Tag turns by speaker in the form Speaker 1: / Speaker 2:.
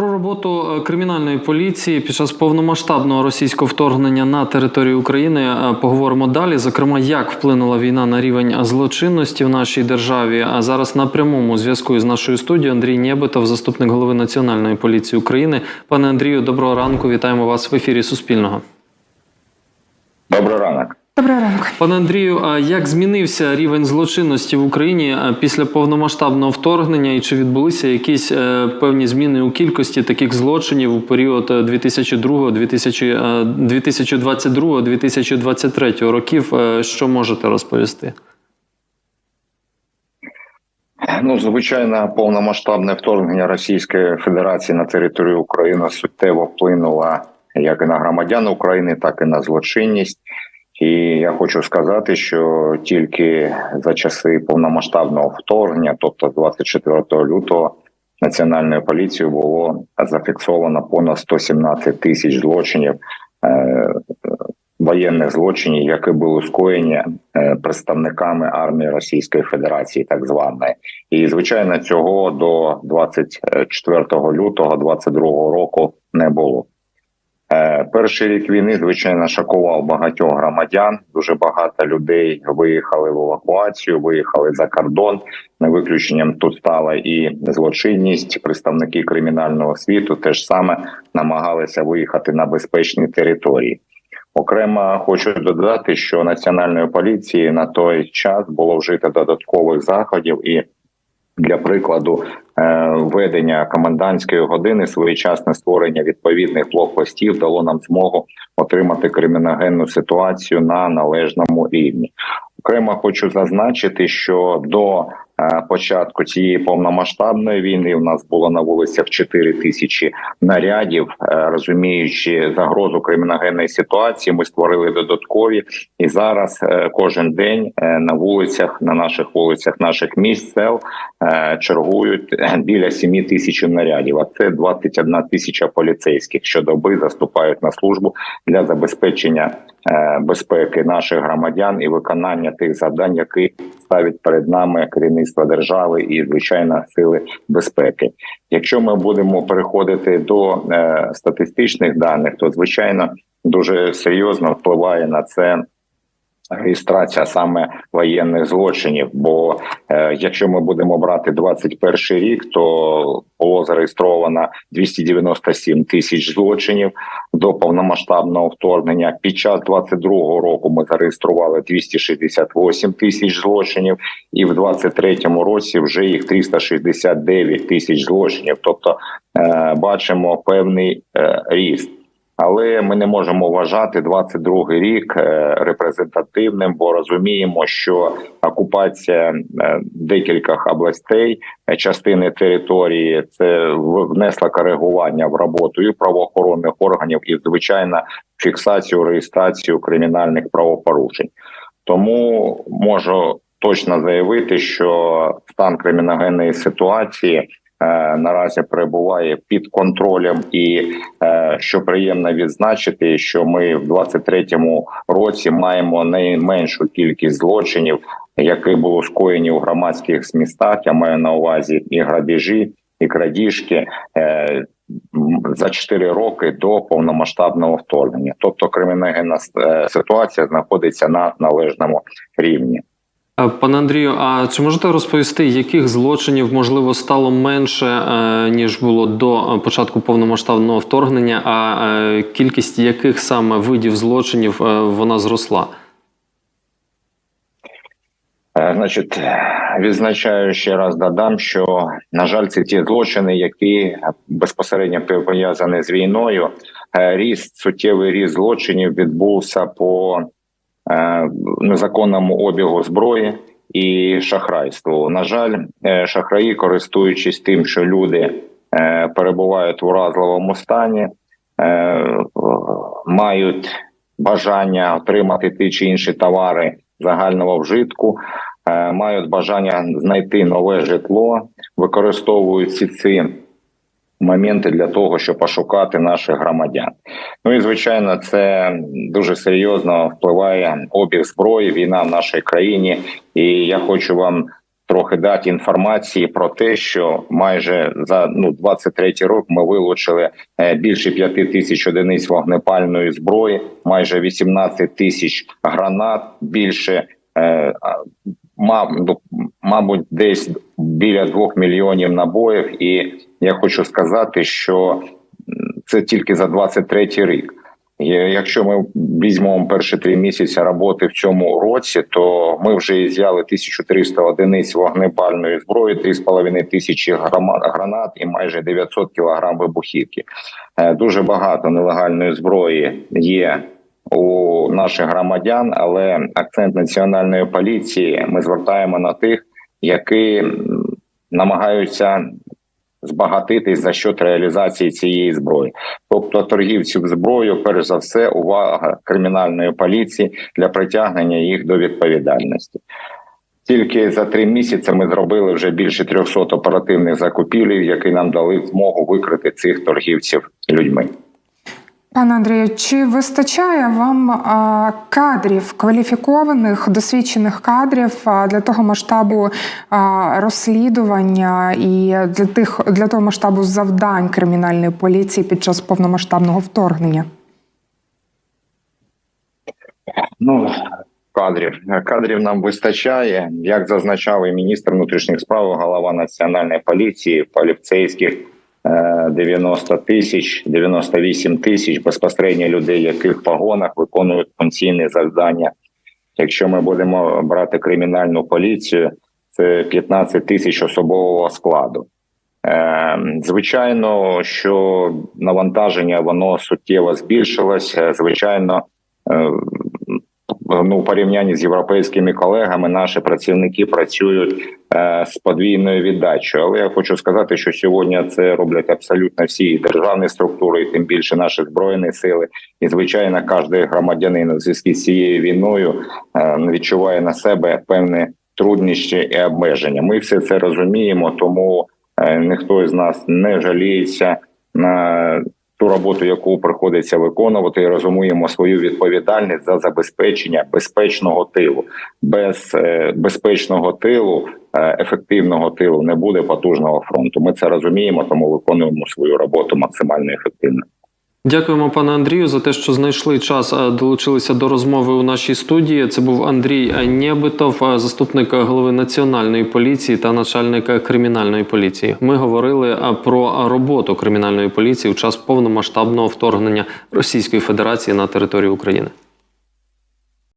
Speaker 1: Про роботу е, кримінальної поліції під час повномасштабного російського вторгнення на територію України е, поговоримо далі. Зокрема, як вплинула війна на рівень злочинності в нашій державі. А зараз на прямому зв'язку з нашою студією Андрій Нєбетов, заступник голови Національної поліції України. Пане Андрію, доброго ранку. Вітаємо вас в ефірі Суспільного.
Speaker 2: Добрий ранок.
Speaker 3: Доброго.
Speaker 1: Пане Андрію, а як змінився рівень злочинності в Україні е, після повномасштабного вторгнення, і чи відбулися якісь е, певні зміни у кількості таких злочинів у період е, 2002, 2022, 2023 років? Е, Що можете розповісти?
Speaker 2: Ну, звичайно, повномасштабне вторгнення Російської Федерації на територію України суттєво вплинуло як і на громадян України, так і на злочинність. І я хочу сказати, що тільки за часи повномасштабного вторгнення, тобто з 24 лютого, національною поліцією було зафіксовано понад 117 тисяч злочинів. е, Воєнних злочинів, які були скоєні е, представниками армії Російської Федерації, так званої, і звичайно, цього до 24 лютого 22 року не було. Е, Перший рік війни, звичайно, шокував багатьох громадян. Дуже багато людей виїхали в евакуацію, виїхали за кордон. Не виключенням тут стала і злочинність. Представники кримінального світу теж саме намагалися виїхати на безпечні території. Окремо хочу додати, що національної поліції на той час було вжито додаткових заходів і. Для прикладу, е, введення комендантської години, своєчасне створення відповідних блокпостів дало нам змогу отримати криміногенну ситуацію на належному рівні. Окремо хочу зазначити, що до початку цієї повномасштабної війни у нас було на вулицях 4 тисячі нарядів. Е, Розуміючи загрозу криміногенної ситуації, ми створили додаткові, і зараз е, кожен день е, на вулицях, на наших вулицях, наших міст, сел е, чергують е, біля 7 тисяч нарядів. А це 21 тисяча поліцейських щодоби заступають на службу для забезпечення е, безпеки наших громадян і виконання тих завдань, які ставить перед нами керівництво держави і звичайно сили безпеки. Якщо ми будемо переходити до е, статистичних даних, то звичайно дуже серйозно впливає на це. Реєстрація саме воєнних злочинів. Бо е, якщо ми будемо брати 21 рік, то було зареєстровано 297 тисяч злочинів до повномасштабного вторгнення. Під час 22-го року ми зареєстрували 268 тисяч злочинів, і в 23-му році вже їх 369 тисяч злочинів. Тобто е, бачимо певний е, ріст. Але ми не можемо вважати 22-й рік е, репрезентативним, бо розуміємо, що окупація е, декількох областей, е, частини території, це внесла коригування в роботу і правоохоронних органів, і звичайно фіксацію реєстрацію кримінальних правопорушень. Тому можу точно заявити, що стан криміногенної ситуації. Е, Наразі перебуває під контролем, і е, що приємно відзначити, що ми в 23-му році маємо найменшу кількість злочинів, які були скоєні у громадських містах. Я маю на увазі і грабіжі, і крадіжки е, за 4 роки до повномасштабного вторгнення. Тобто криміногенна ситуація знаходиться на належному рівні.
Speaker 1: Е, Пане Андрію, а чи можете розповісти, яких злочинів можливо стало менше е, ніж було до е, початку повномасштабного вторгнення? А кількість яких саме видів злочинів вона зросла?
Speaker 2: Значить, відзначаю ще раз додам, що на жаль, це ті злочини, які безпосередньо пов'язані з війною. Ріст суттєвий ріст злочинів відбувся по незаконному обігу зброї і шахрайству. На жаль, е, шахраї, користуючись тим, що люди е, перебувають в уразливому стані, е, мають бажання отримати ті чи інші товари загального вжитку, е, мають бажання знайти нове житло, використовують ці моменти для того, щоб пошукати наших громадян. Ну і звичайно, це дуже серйозно впливає обіг зброї, війна в нашій країні. І я хочу вам трохи дати інформації про те, що майже за ну 23 рік ми вилучили е, більше 5 тисяч одиниць вогнепальної зброї, майже 18 тисяч гранат, більше е, а, ну, мабуть, десь біля 2 мільйонів набоїв. І я хочу сказати, що це тільки за 23 рік. Якщо ми візьмемо перші три місяці роботи в цьому році, то ми вже ізяли 1300 одиниць вогнепальної зброї, 3,5 тисячі гранат і майже 900 кілограм вибухівки. Е, Дуже багато нелегальної зброї є у наших громадян, але акцент національної поліції ми звертаємо на тих, які намагаються збагатитись за счет реалізації цієї зброї. Тобто торгівців зброєю, перш за все, увага кримінальної поліції для притягнення їх до відповідальності. Тільки за три місяці ми зробили вже більше 300 оперативних закупівлів, які нам дали змогу викрити цих торгівців людьми.
Speaker 3: Пане Андрію, чи вистачає вам кадрів кваліфікованих, досвідчених кадрів для того масштабу розслідування і для тих для того масштабу завдань кримінальної поліції під час повномасштабного вторгнення?
Speaker 2: Ну кадрів кадрів нам вистачає, як зазначав і міністр внутрішніх справ, голова національної поліції, поліцейських е, 90 тисяч, 98 тисяч безпосередньо людей, які в погонах виконують функційні завдання. Якщо ми будемо брати кримінальну поліцію, це 15 тисяч особового складу. Е, Звичайно, що навантаження воно суттєво збільшилося. Звичайно, е, ну, у порівнянні з європейськими колегами наші працівники працюють е, з подвійною віддачею. Але я хочу сказати, що сьогодні це роблять абсолютно всі державні структури, і тим більше наші збройні сили. І звичайно, кожен громадянин у зв'язку з цією війною е, відчуває на себе певні труднощі і обмеження. Ми все це розуміємо, тому е, ніхто з нас не жаліється на ту роботу, яку приходиться виконувати, і розуміємо свою відповідальність за забезпечення безпечного тилу. Без е, безпечного тилу, е, ефективного тилу не буде потужного фронту. Ми це розуміємо, тому виконуємо свою роботу максимально ефективно.
Speaker 1: Дякуємо, пане Андрію, за те, що знайшли час, долучилися до розмови у нашій студії. Це був Андрій Нєбитов, заступник голови національної поліції та начальник кримінальної поліції. Ми говорили про роботу кримінальної поліції у час повномасштабного вторгнення Російської Федерації на територію України.